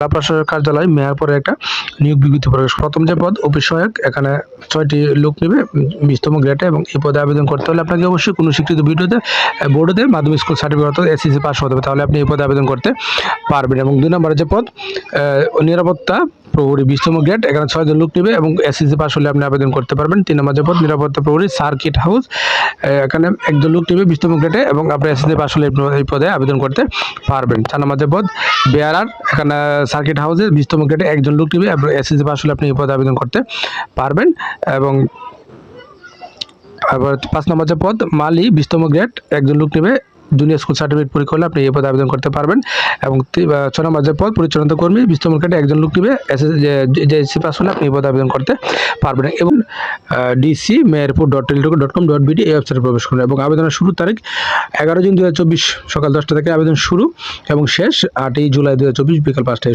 জেলা প্রশাসক কার্যালয় মেয়রপুরে একটা নিয়োগ বিজ্ঞপ্তি প্রকাশ প্রথম যে পদ, অফিস সহায়ক, এখানে ছয়টি লোক নেবে, বিশতম গ্রেডে এবং এই পদে আবেদন করতে হলে আপনাকে অবশ্যই কোনো স্বীকৃত ভিডিওতে বোর্ডে মাধ্যমিক স্কুল সার্টিফিকেট অর্থাৎ এসএসসি পাস হতে হবে। তাহলে আপনি এই পদে আবেদন করতে পারবেন। এবং দুই নম্বরে যে পদ নিরাপত্তা প্রহরী বিশতম গ্রেড এখানে ছয়জন লোক নেবে এবং এসএসসি পাস হলে আপনি আবেদন করতে পারবেন। তিন নম্বর পদ নিরাপত্তা প্রহরী, সার্কিট হাউস। এখানে একজন লোক নেবে বিশতম গ্রেডে এবং আপনি এসএসসি পাস হলে এই পদে আবেদন করতে পারবেন। চার নম্বর পদ বেয়ারার, এখানে সার্কিট হাউসে বিশতম গ্রেডে একজন লোক নেবে এবং এসএসসি পাস হলে আপনি এই পদে আবেদন করতে পারবেন। এবং আবার পাঁচ নম্বর যে পদ মালি বিশতম গ্রেড একজন লোক নেবে জুনিয়র স্কুল সার্টিফিকেট পরীক্ষা হলে আপনি এই পদে আবেদন করতে পারবেন। এবং ছ পর নম্বর যে পদ, পরিচালনা কর্মী বিস্তমন গ্রেডে একজন লোক নেবে এসএসসি পাস হলে আপনি এই পদে আবেদন করতে পারবেন। এবং DC Meherpur dot Teletalk dot com dot BD এই ওয়েবসাইটে প্রবেশ করুন। এবং আবেদনের শুরু তারিখ এগারো জুন দু হাজার চব্বিশ, সকাল দশটা থেকে আবেদন শুরু এবং শেষ আটই জুলাই দু হাজার চব্বিশ, বিকাল পাঁচটায়